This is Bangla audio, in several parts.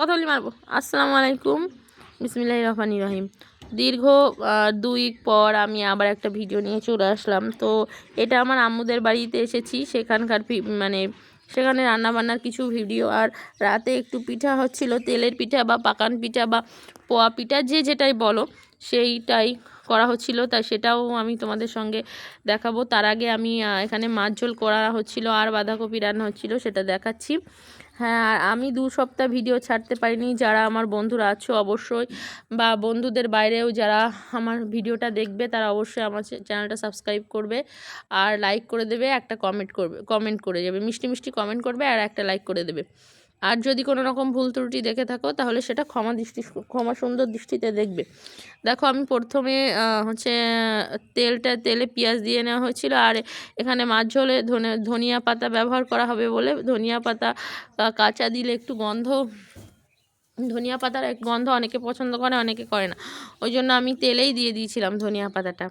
কথা বলি, মারবো। আসসালামু আলাইকুম। বিসমিল্লাহ রহমানি রহিম। দীর্ঘ দুই পর আমি আবার একটা ভিডিও নিয়ে চলে আসলাম। তো এটা আমার আম্মুদের বাড়িতে এসেছি। সেখানকার মানে সেখানে রান্নাবান্নার কিছু ভিডিও। আর রাতে একটু পিঠা হচ্ছিল, তেলের পিঠা বা পাকান পিঠা বা পোয়া পিঠা, যে যেটাই বলো, সেইটাই করা হচ্ছিল। তাই সেটাও আমি তোমাদের সঙ্গে দেখাবো। তার আগে আমি এখানে মাছ ঝোল করা হচ্ছিল, আর বাঁধাকপি রান্না হচ্ছিল, সেটা দেখাচ্ছি। হ্যাঁ আর আমি দু সপ্তাহ ভিডিও ছাড়তে পারিনি। যারা আমার বন্ধুরা আছো অবশ্যই, বা বন্ধুদের বাইরেও যারা আমার ভিডিওটা দেখবে, তারা অবশ্যই আমার চ্যানেলটা সাবস্ক্রাইব করবে আর লাইক করে দেবে, একটা কমেন্ট করবে কমেন্ট করে যাবে। মিষ্টি মিষ্টি কমেন্ট করবে আর একটা লাইক করে দেবে। আর যদি কোনো রকম ভুল ত্রুটি দেখে থাকো, তাহলে সেটা ক্ষমা দৃষ্টি, ক্ষমা সুন্দর দৃষ্টিতে দেখবে। দেখো, আমি প্রথমে হচ্ছে, তেলটা, তেলে পেঁয়াজ দিয়ে নেওয়া হয়েছিল, আর এখানে মাছ ঝোলে ধনে, ধনিয়া পাতা ব্যবহার করা হবে বলে, ধনিয়া পাতা কাঁচা দিলে একটু গন্ধ, ধনিয়া পাতার এক গন্ধ অনেকে পছন্দ করে, অনেকে করে না। ওই জন্য আমি তেলেই দিয়ে দিয়েছিলাম ধনিয়া পাতাটা।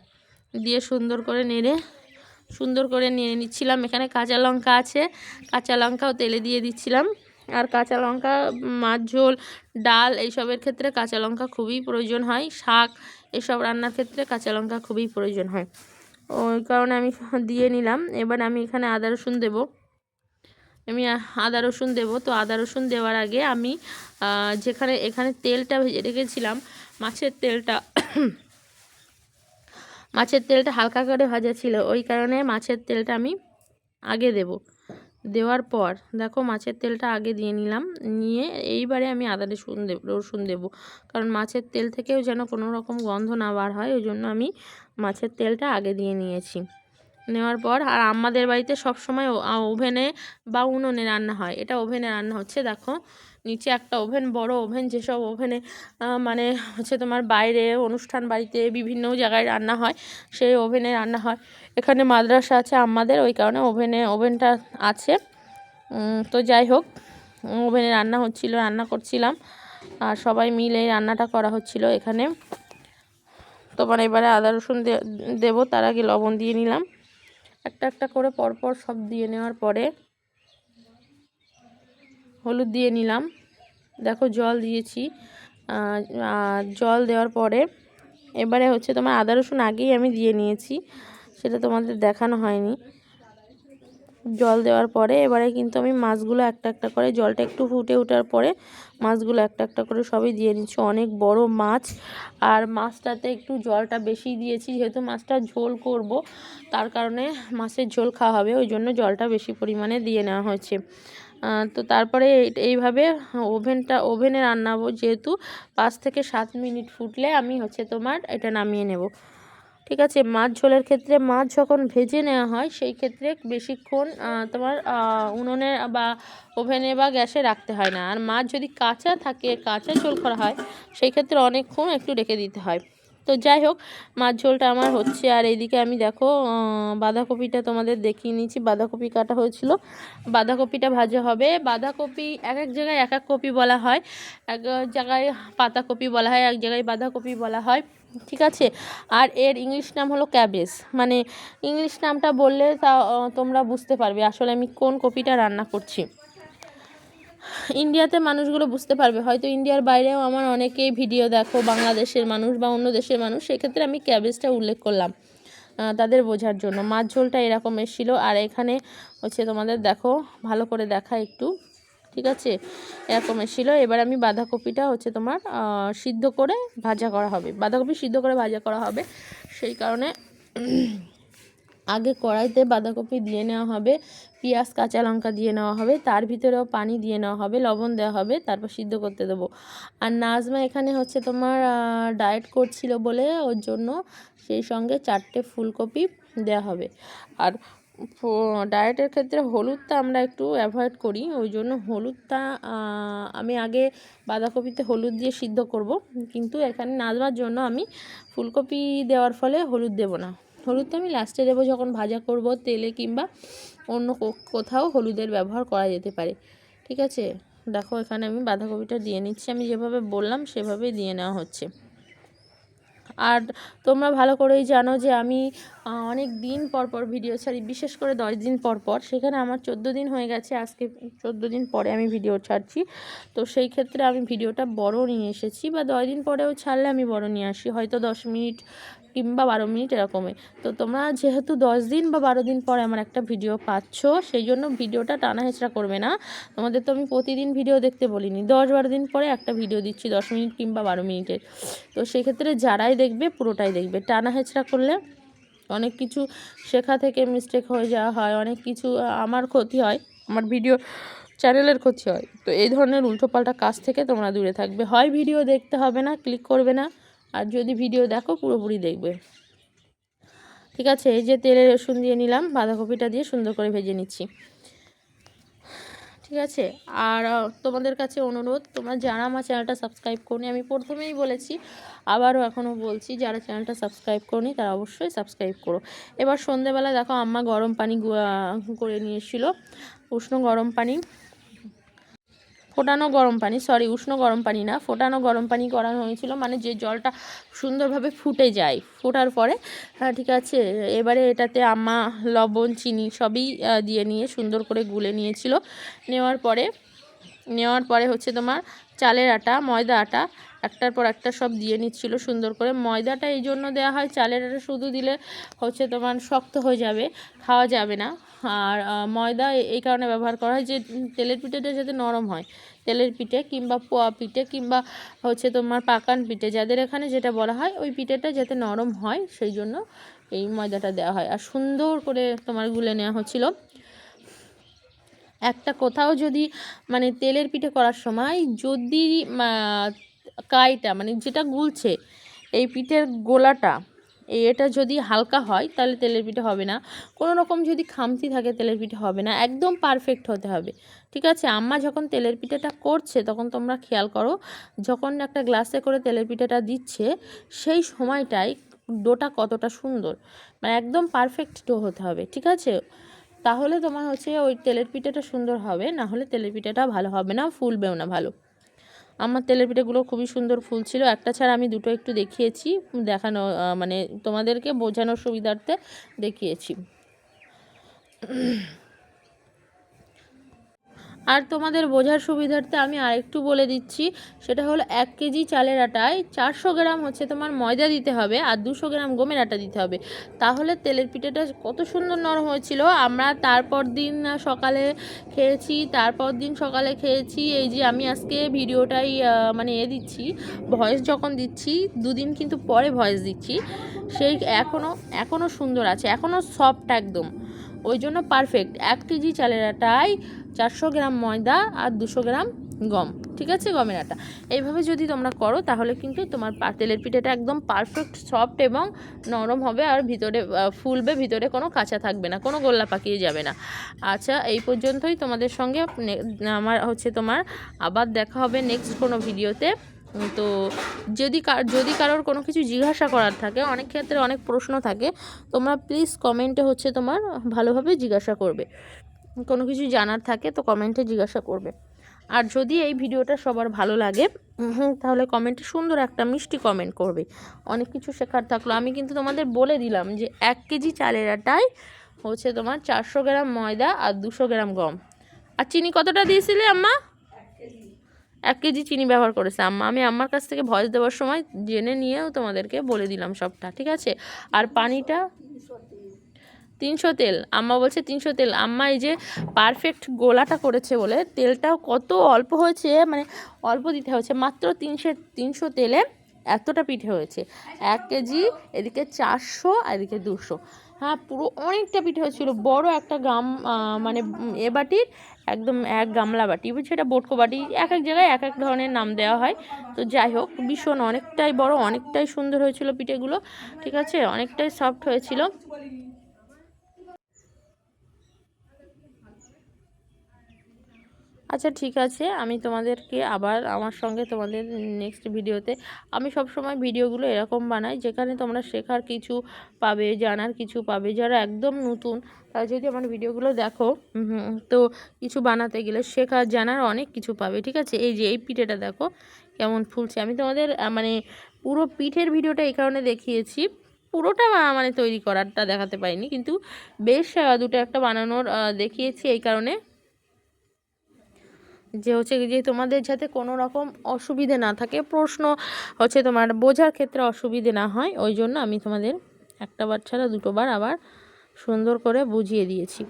দিয়ে সুন্দর করে নেড়ে, সুন্দর করে নিয়ে নিচ্ছিলাম। এখানে কাঁচা লঙ্কা আছে, কাঁচা লঙ্কাও তেলে দিয়ে দিচ্ছিলাম। আর কাঁচা লঙ্কা মাছ, ঝোল, ডাল এইসবের ক্ষেত্রে কাঁচা লঙ্কা খুবই প্রয়োজন হয়। শাক এসব রান্নার ক্ষেত্রে কাঁচা লঙ্কা খুবই প্রয়োজন হয়। ওই কারণে আমি দিয়ে নিলাম। এবার আমি এখানে আদা, রসুন দেবো। আমি আদা, রসুন দেবো। তো আদা, রসুন দেওয়ার আগে আমি যেখানে, এখানে তেলটা ভেজে রেখেছিলাম, মাছের তেলটা মাছের তেলটা হালকা করে ভাজা ছিল। ওই কারণে মাছের তেলটা আমি আগে দেব। দেওয়ার পর, দেখো মাছের তেলটা আগে দিয়ে নিলাম। নিয়ে এইবারে আমি আদা রসুন দেব রসুন দেবো। কারণ মাছের তেল থেকেও যেন কোনো রকম গন্ধ না বার হয়, ওই জন্য আমি মাছের তেলটা আগে দিয়ে নিয়েছি। নেওয়ার পর, আর আমাদের বাড়িতে সব সময় ওভেনে বা উনুনে রান্না হয়। এটা ওভেনে রান্না হচ্ছে, দেখো। নিচে একটা ওভেন, বড় ওভেন, যেসব ওভেনে মানে হচ্ছে তোমার বাইরে অনুষ্ঠান বাড়িতে বিভিন্ন জায়গায় রান্না হয়, সেই ওভেনে রান্না হয়। এখানে মাদ্রাসা আছে আমাদের, ওই কারণে ওভেনে, ওভেনটা আছে। তো যাই হোক, ওভেনে রান্না হচ্ছিল, রান্না করছিলাম। আর সবাই মিলে রান্নাটা করা হচ্ছিল এখানে। তোমার এবারে আদা, রসুন দেবো, তার আগে লবণ দিয়ে নিলাম। একটা একটা করে পরপর সব দিয়ে নেওয়ার পরে হলুদ দিয়ে নিলাম। দেখো জল দিয়েছি। জল দেওয়ার পরে এবারে হচ্ছে তোমার আদা রসুন আগেই আমি দিয়ে নিয়েছি, সেটা তোমাদের দেখানো হয়নি। জল দেওয়ার পরে এবারে কিন্তু আমি মাছগুলো একটা একটা করে, জলটা একটু ফুটে ওঠার পরে মাছগুলো একটা একটা করে সবই দিয়ে নিচ্ছি। অনেক বড় মাছ, আর মাছটাতে একটু জলটা বেশি দিয়েছি, যেহেতু মাছটা ঝোল করব, তার কারণে মাছের ঝোল খাওয়া হবে, ওই জন্য জলটা বেশি পরিমাণে দিয়ে নেওয়া হয়েছে। তো তারপরে এই- এইভাবে ওভেনটা, ওভেনে রান্নাবো যেহেতু পাঁচ থেকে সাত মিনিট ফুটলে আমি হচ্ছে তোমার এটা নামিয়ে নেব। ঠিক আছে, মাছ ঝোলের ক্ষেত্রে মাছ যখন ভেজে নেওয়া হয় সেই ক্ষেত্রে বেশিক্ষণ তোমার উনুনে বা ওভেনে বা গ্যাসে রাখতে হয় না। আর মাছ যদি কাঁচা থাকে, কাঁচা ঝোল করা হয় সেই ক্ষেত্রে অনেকক্ষণ একটু রেখে দিতে হয়। তো যাই হোক, মাছ ঝোলটা আমার হচ্ছে। আর এইদিকে আমি দেখো বাঁধাকপিটা তোমাদের দেখিয়ে নিয়েছি বাঁধাকপি কাটা হয়েছিল। বাঁধাকপিটা ভাজা হবে। বাঁধাকপি এক এক জায়গায় এক এক কপি বলা হয়। এক জায়গায় পাতাকপি বলা হয়, এক জায়গায় বাঁধাকপি বলা হয়। ঠিক আছে? আর এর ইংলিশ নাম হলো ক্যাবেজ। মানে ইংলিশ নামটা বললে তা তোমরা বুঝতে পারবে আসলে আমি কোন কপিটা রান্না করছি। ইন্ডিয়াতে মানুষগুলো বুঝতে পারবে। হয়তো ইন্ডিয়ার বাইরেও আমার অনেকেই ভিডিও দেখো, বাংলাদেশের মানুষ বা অন্য দেশের মানুষ, সেক্ষেত্রে আমি ক্যাবেজটা উল্লেখ করলাম তাদের বোঝার জন্য। মাছ ঝোলটা এরকম এসেছিল। আর এখানে হচ্ছে তোমাদের দেখো, ভালো করে দেখা একটু, ঠিক আছে? এরকম এসেছিল। এবার আমি বাঁধাকপিটা হচ্ছে তোমার সিদ্ধ করে ভাজা করা হবে। বাঁধাকপি সিদ্ধ করে ভাজা করা হবে। সেই কারণে আগে কড়াইতে বাঁধাকপি দিয়ে নেওয়া হবে, পেঁয়াজ, কাঁচা লঙ্কা দিয়ে নেওয়া হবে, তার ভিতরেও পানি দিয়ে নেওয়া হবে, লবণ দেওয়া হবে, তারপর সিদ্ধ করতে দেবো। আর নাজমা এখানে হচ্ছে তোমার ডায়েট করছিল বলে ওর জন্য সেই সঙ্গে চারটে ফুলকপি দেওয়া হবে। আর ডায়েটের ক্ষেত্রে হলুদটা আমরা একটু অ্যাভয়েড করি, ওই জন্য হলুদটা আমি আগে বাঁধাকপিতে হলুদ দিয়ে সিদ্ধ করব, কিন্তু এখানে নাজমার জন্য আমি ফুলকপি দেওয়ার ফলে হলুদ দেব না। হলুদটা আমি লাস্টে দেবো যখন ভাজা করব তেলে কিংবা অন্য কোথাও হলুদের ব্যবহার করা যেতে পারে। ঠিক আছে? দেখো এখানে আমি বাঁধাকপিটা দিয়ে নিচ্ছি। আমি যেভাবে বললাম সেভাবেই দিয়ে নেওয়া হচ্ছে। আর তোমরা ভালো করেই জানো যে আমি অনেক দিন পর পর ভিডিও ছাড়ি, বিশেষ করে দশ দিন পর পর। সেখানে আমার চোদ্দ দিন হয়ে গেছে। আজকে চোদ্দ দিন পরে আমি ভিডিও ছাড়ছি। তো সেই ক্ষেত্রে আমি ভিডিওটা বড় নিয়ে এসেছি বা দশ দিন পরেও ছাড়লে আমি বড় নিয়ে আসি। হয়তো দশ মিনিট কিংবা বারো মিনিট এরকমই। তো তোমরা যেহেতু দশ দিন বা বারো দিন পরে আমার একটা ভিডিও পাচ্ছ, সেই জন্য ভিডিওটা টানা হেঁচড়া করবে না। তোমাদের তো আমি প্রতিদিন ভিডিও দেখতে বলিনি। দশ বারো দিন পরে একটা ভিডিও দিচ্ছি, দশ মিনিট কিংবা বারো মিনিটের। তো সেক্ষেত্রে যারাই দেখবে, পুরোটাই দেখবে। টানা হেঁচড়া করলে অনেক কিছু শেখা থেকে মিস্টেক হয়ে যাওয়া হয়, অনেক কিছু আমার ক্ষতি হয়, আমার ভিডিও চ্যানেলের ক্ষতি হয়। তো এই ধরনের উল্টোপাল্টা কাজ থেকে তোমরা দূরে থাকবে। হয় ভিডিও দেখতে হবে না ক্লিক করবে না। আর যদি ভিডিও দেখো, পুরোপুরি দেখবে। ঠিক আছে, এই যে তেলের রসুন দিয়ে নিলাম, বাঁধাকপিটা দিয়ে সুন্দর করে ভেজে নিচ্ছি। ঠিক আছে, আর তোমাদের কাছে অনুরোধ, তোমরা যারা আমার চ্যানেলটা সাবস্ক্রাইব করনি, আমি প্রথমেই বলেছি, আবারও এখনও বলছি, যারা চ্যানেলটা সাবস্ক্রাইব করনি, তারা অবশ্যই সাবস্ক্রাইব করো। এবার সন্ধেবেলা দেখো, আম্মা গরম পানি করে নিয়ে এসেছিল উষ্ণ গরম পানি। ফোটানো গরম পানি সরি উষ্ণ গরম পানি না, ফোটানো গরম পানি করানো হয়েছিল মানে যে জলটা সুন্দরভাবে ফুটে যায়। ফোটার পরে হ্যাঁ ঠিক আছে, এবারে এটাতে আমা, লবণ, চিনি সবই দিয়ে নিয়ে সুন্দর করে গুলে নিয়েছিল। নেওয়ার পরে নেওয়ার পরে হচ্ছে তোমার চালের আটা, ময়দা আটা একটার পর একটা সব দিয়ে নিচ্ছিল সুন্দর করে। ময়দাটা এই জন্য দেওয়া হয়, চালের শুধু দিলে হচ্ছে তোমার শক্ত হয়ে যাবে, খাওয়া যাবে না। আর ময়দা এই কারণে ব্যবহার করা হয় যে তেলের পিঠেটা যাতে নরম হয়। তেলের পিঠে কিংবা পোয়া পিঠে কিংবা হচ্ছে তোমার পাকান পিঠে, যাদের এখানে যেটা বলা হয়, ওই পিঠেটা যাতে নরম হয়, সেই জন্য এই ময়দাটা দেওয়া হয়। আর সুন্দর করে তোমার গুলে নেওয়া হচ্ছিল। একটা কোথাও যদি মানে তেলের পিঠে করার সময় যদি কাইটা মানে যেটা গুলছে, এই পিঠের গোলাটা এটা যদি হালকা হয়, তাহলে তেলের পিঠে হবে না। কোনো রকম যদি খামতি থাকে, তেলের পিঠে হবে না। একদম পারফেক্ট হতে হবে। ঠিক আছে? আম্মা যখন তেলের পিঠেটা করছে, তখন তোমরা খেয়াল করো, যখন একটা গ্লাসে করে তেলের পিঠেটা দিচ্ছে, সেই সময়টাই ডোটা কতটা সুন্দর। মানে একদম পারফেক্ট ডো হতে হবে। ঠিক আছে? তাহলে তোমার হচ্ছে ওই তেলের পিঠাটা সুন্দর হবে, না হলে তেলের পিঠাটা ভালো হবে না, ফুলবেও না ভালো। আমার তেলের পিঠেগুলো খুবই সুন্দর ফুল ছিল। একটা ছাড়া আমি দুটো একটু দেখিয়েছি, দেখানো মানে তোমাদেরকে বোঝানোর সুবিধার্থে দেখিয়েছি। আর তোমাদের বোঝার সুবিধার্থে আমি আরেকটু বলে দিচ্ছি, সেটা হলো এক কেজি চালের আটায় চারশো গ্রাম হচ্ছে তোমার ময়দা দিতে হবে আর দুশো গ্রাম গমের আটা দিতে হবে। তাহলে তেলের পিঠাটা কত সুন্দর নরম হয়েছিল। আমরা তারপর দিন সকালে খেয়েছি, তারপর দিন সকালে খেয়েছি। এই যে আমি আজকে ভিডিওটাই মানে এ দিচ্ছি, ভয়েস যখন দিচ্ছি, দুদিন কিন্তু পরে ভয়েস দিচ্ছি। সেই এখনও এখনও সুন্দর আছে এখনও সফট একদম। ওই জন্য পারফেক্ট এক কেজি চালের আটায় চারশো গ্রাম ময়দা আর দুশো গ্রাম গম, ঠিক আছে? গমের আটা। এইভাবে যদি তোমরা করো, তাহলে কিন্তু তোমার তেলের পিঠাটা একদম পারফেক্ট সফট এবং নরম হবে আর ভিতরে ফুলবে, ভিতরে কোনো কাঁচা থাকবে না, কোনো গোল্লা পাকিয়ে যাবে না। আচ্ছা এই পর্যন্তই তোমাদের সঙ্গে। আমার হচ্ছে তোমার আবার দেখা হবে নেক্সট কোনো ভিডিওতে তো যদি যদি কারোর কোনো কিছু জিজ্ঞাসা করার থাকে, অনেক ক্ষেত্রে অনেক প্রশ্ন থাকে, তোমরা প্লিজ কমেন্টে হচ্ছে তোমার ভালোভাবে জিজ্ঞাসা করবে। কোনো কিছু জানার থাকে তো কমেন্টে জিজ্ঞাসা করবে। আর যদি এই ভিডিওটা সবার ভালো লাগে তাহলে কমেন্টে সুন্দর একটা মিষ্টি কমেন্ট করবে। অনেক কিছু শেখার থাকল। আমি কিন্তু তোমাদের বলে দিলাম যে এক কেজি চালের আটায় হচ্ছে তোমার চারশো গ্রাম ময়দা আর দুশো গ্রাম গম। আর চিনি কতটা দিয়েছিলে আম্মা? এক কেজি চিনি ব্যবহার করেছে। আম্মা, আমি আম্মার কাছ থেকে ভয়েস দেওয়ার সময় জেনে নিয়েও তোমাদেরকে বলে দিলাম সবটা, ঠিক আছে? আর পানিটা? তিনশো তেল। আম্মা বলছে তিনশো তেল। আম্মা, এই যে পারফেক্ট গোলাটা করেছে বলে তেলটাও কত অল্প হয়েছে মানে অল্প দিতে হয়েছে, মাত্র তিনশো তিনশো তেলে এতটা পিঠে হয়েছে। এক কেজি, এদিকে চারশো আর এদিকে দুশো। হ্যাঁ পুরো অনেকটা পিঠে হয়েছিল। বড় একটা গাম মানে এ বাটির, একদম এক গামলা বাটি সেটা বটকো বাটি, এক এক জায়গায় এক এক ধরনের নাম দেওয়া হয়। তো যাই হোক, ভীষণ অনেকটাই বড়, অনেকটাই সুন্দর হয়েছিল পিঠেগুলো, ঠিক আছে? অনেকটাই সফট হয়েছিল। আচ্ছা ঠিক আছে। আমি তোমাদেরকে আবার আমার সঙ্গে তোমাদের নেক্সট ভিডিওতে আমি সব সময় ভিডিওগুলো এরকম বানাই যেখানে তোমরা শেখার কিছু পাবে, জানার কিছু পাবে। যারা একদম নতুন, তারা যদি আমার ভিডিওগুলো দেখো তো কিছু বানাতে গেলে শেখার, জানার অনেক কিছু পাবে, ঠিক আছে? এই যে, এই পিঠেটা দেখো, কেমন ফুলছে। আমি তোমাদের মানে পুরো পিঠের ভিডিওটা এই কারণে দেখিয়েছি। পুরোটা মানে তৈরি করারটা দেখাতে পারিনি, কিন্তু বেশ দুটো একটা বানানোর দেখিয়েছি এই কারণে। যে হচ্ছে যে তোমাদের যাতে কোনো রকম অসুবিধে না থাকে, প্রশ্ন হচ্ছে তোমার বোঝার ক্ষেত্রে অসুবিধে না হয়, ওই জন্য আমি তোমাদের একটা বার ছাড়া দুটো বার আবার সুন্দর করে বুঝিয়ে দিয়েছি।